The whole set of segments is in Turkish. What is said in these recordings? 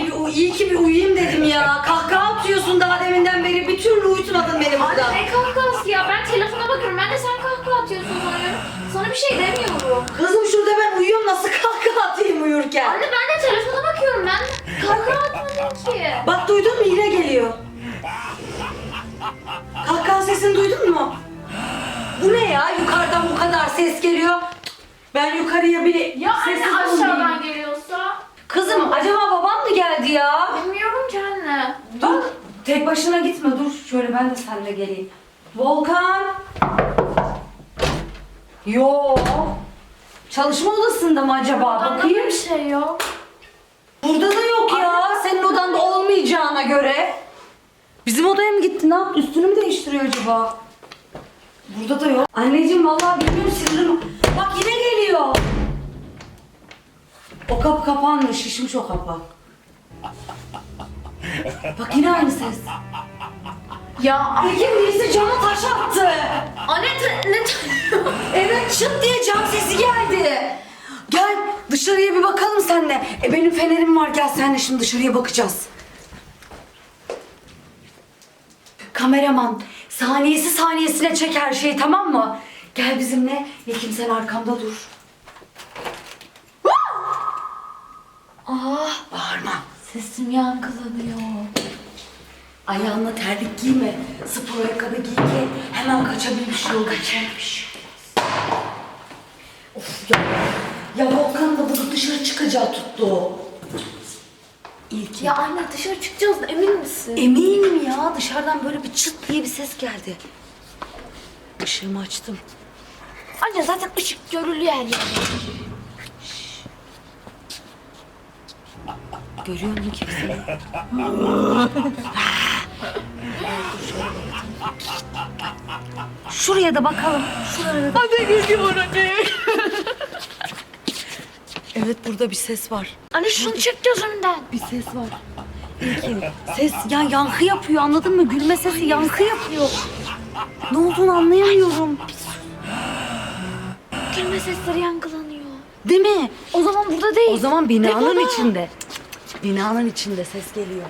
iyi, bir, iyi ki bir uyuyayım dedim ya. Kahkaha atıyorsun daha deminden beri. Bir türlü uyutmadın beni burada. Ne kahkahası ya? Ben telefona bakıyorum. Ben de sen kahkaha atıyorsun sanıyorum. Sana bir şey demiyorum. Kızım şurada ben uyuyorum nasıl kahkaha atayım uyurken? Anne ben de telefona bakıyorum. Ben kahkaha atmadım ki. Bak duydun mu yine geliyor. Kahkaha sesini duydun mu? Bu ne ya yukarıdan bu kadar ses geliyor. Ben yukarıya bir Ya sessiz anne olmayayım. aşağıdan geliyorsa? Kızım acaba babam mı geldi ya? Bilmiyorum ki anne. Dur tek başına gitme dur şöyle ben de seninle geleyim. Volkan. Yo. Çalışma odasında mı acaba? Bakayım. bir şey yok. Burada da yok ya. Senin odanda olmayacağına göre. Bizim odaya mı gitti? Ne yaptı? Üstünü mü değiştiriyor acaba? Burada da yok. Anneciğim vallahi bilmiyorum sinirim. Bak yine geliyor. O kapı kapanmış. Şişmiş o kapı. Bak yine aynı ses. Ya. Peki birisi cama taş attı. Anne ne Evet çıt diye cam sesi geldi. Gel dışarıya bir bakalım senle. E benim fenerim var gel senle şimdi dışarıya bakacağız. Kameraman saniyesi saniyesine çek her şeyi tamam mı? Gel bizimle. Yekim sen arkamda dur. Ah bağırma. Sesim yankılanıyor. Ayağına terlik giyme. Spor ayakkabı giy ki hemen kaçabilmiş yol kaçabilmiş. Of ya. Ya Volkan da burada dışarı çıkacağı tuttu. İlk Ya anne dışarı çıkacağız emin misin? Eminim ya dışarıdan böyle bir çıt diye bir ses geldi. Işığımı açtım. Anne zaten ışık görülüyor her yerde. Görüyor musun kimseyi? Şuraya da bakalım. Şuraya da. Anne anne. Evet burada bir ses var. Anne şunu çek gözümden. Bir ses var. İlkin. Ses ya yankı yapıyor anladın mı? Gülme sesi yankı yapıyor. Ne olduğunu anlayamıyorum. Gülme sesleri yankılanıyor. Değil mi? O zaman burada değil. O zaman binanın Depoda. içinde. Binanın içinde ses geliyor.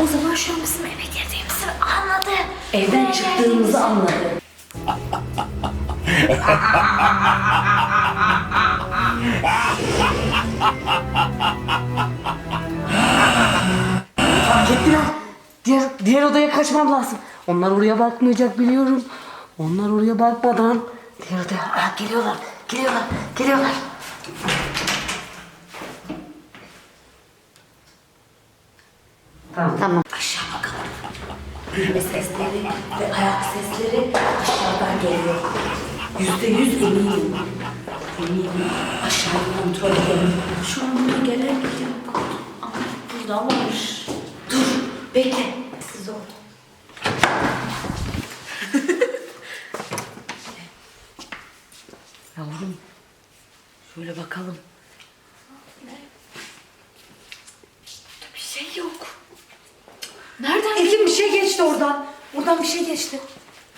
O zaman şu an bizim eve girdiğimizi anladı. Evden çıktığımızı anladı. Fark ettiler. Diğer, diğer odaya kaçmam lazım. Onlar oraya bakmayacak biliyorum. Onlar oraya bakmadan odaya... Aa, geliyorlar, geliyorlar, geliyorlar. Tamam. Tamam. Aşağı bakalım. Gülme sesleri ve ayak sesleri aşağıdan geliyor. Yüzde yüz eminim. Eminim. Aşağıyı kontrol edelim. Şu an burada gelen giden yok. Ama burada varmış. Dur, bekle. Siz ol. Yavrum, şöyle bakalım. Bir şey yok. Nereden? Ekim bir şey geçti oradan. Oradan bir şey geçti.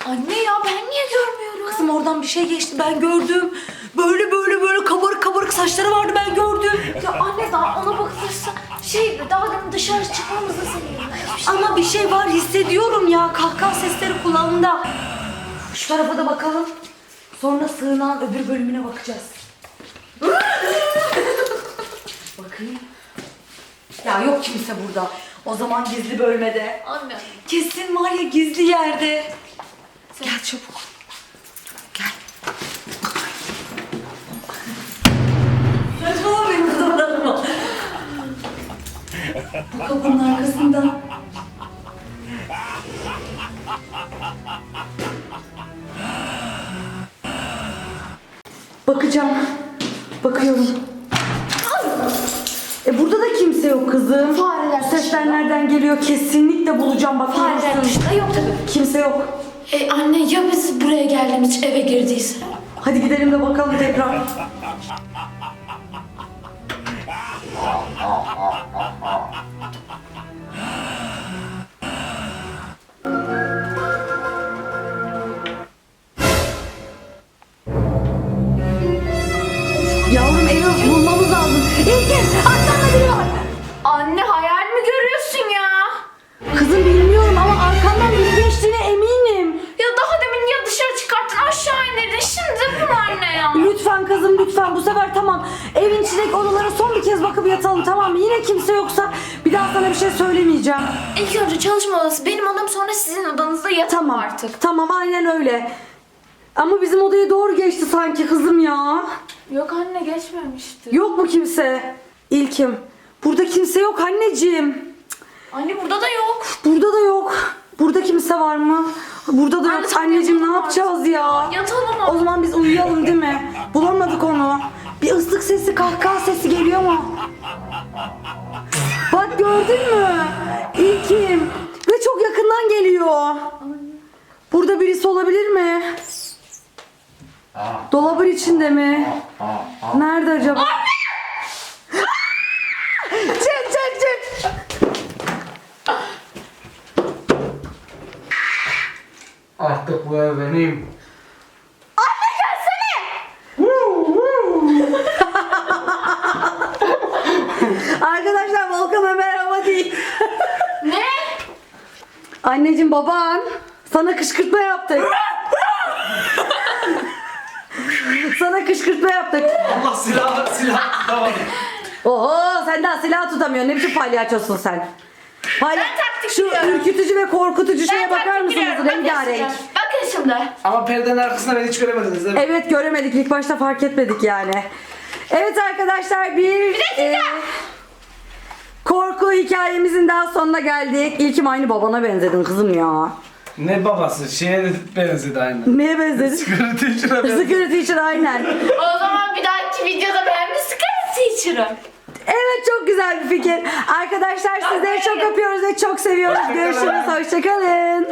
Anne ya ben niye görmüyorum? Kızım oradan bir şey geçti ben gördüm. Böyle böyle böyle kabarık kabarık saçları vardı ben gördüm. Ya anne daha ona bakılırsa şey daha demin dışarı yüzünden bir şey. Ama bir şey var hissediyorum ya. Kahkaha sesleri kulağımda. Şu tarafa da bakalım. Sonra sığınağın öbür bölümüne bakacağız. Bakayım. Ya yok kimse burada. O zaman gizli bölmede. Anne. Kesin var ya gizli yerde. Gel çabuk. Gel. Saçmalama benim kızımlarıma. Bu kapının arkasında. Bakacağım. Bakıyorum. E burada da kimse yok kızım. Fareler Sesler nereden geliyor? Kesinlikle bulacağım bak. Fareler görürsün. dışında yok tabii. Kimse yok. E anne ya biz buraya geldiğimiz eve girdiyse? Hadi gidelim de bakalım tekrar. Yavrum evi bulmamız lazım. İlkim arkanda biri var. Anne hayal mi görüyorsun ya? Kızım bilmiyorum ama arkandan biri geçtiğine eminim. Ya daha demin ya dışarı çıkarttın aşağı indirdin. Şimdi bunlar ne ya? Lütfen kızım lütfen bu sefer tamam. Evin içindeki odalara son bir kez bakıp yatalım tamam mı? Yine kimse yoksa bir daha sana bir şey söylemeyeceğim. İlk önce çalışma odası benim odam sonra sizin odanızda yatalım Tamam artık. Tamam aynen öyle. Ama bizim odaya doğru geçti sanki kızım ya. Yok anne geçmemişti. Yok mu kimse? İlkim. Burada kimse yok anneciğim. Anne burada da yok. Burada da yok. Burada kimse var mı? Burada da Anne, yok. sen Anneciğim ne yapacağız ya? Yatalım O zaman biz uyuyalım değil mi? Bulamadık onu. Bir ıslık sesi, kahkaha sesi geliyor mu? Bak gördün mü? İlkim. Ve çok yakından geliyor. Burada birisi olabilir mi? Dolabın içinde mi? Nerede acaba? çık çık çık. Artık bu ev benim. Arkadaşlar Volkan'a merhaba değil. Ne? Anneciğim baban sana kışkırtma yaptık. Sana kışkırtma yaptık. Allah silah silah tamam. Oho sen daha silah tutamıyorsun. Ne biçim palyaçosun sen? Palya Ben taktik Şu biliyorum. ürkütücü ve korkutucu şeye bakar mısınız? Rengarenk. Bakın şimdi. Ama perdenin arkasında beni hiç göremediniz değil mi? Evet göremedik. İlk başta fark etmedik yani. Evet arkadaşlar bir, e, korku hikayemizin daha sonuna geldik. İlkim aynı babana benzedin kızım ya. Ne babası şeye benzedi aynı. Neye benzedin? Security içine benzedi. Security teacher aynen. O zaman bir dahaki videoda ben bir sıkarım teacher'ım. Evet çok güzel bir fikir. Arkadaşlar sizleri çok öpüyoruz ve çok seviyoruz. Görüşürüz. Hoşçakalın.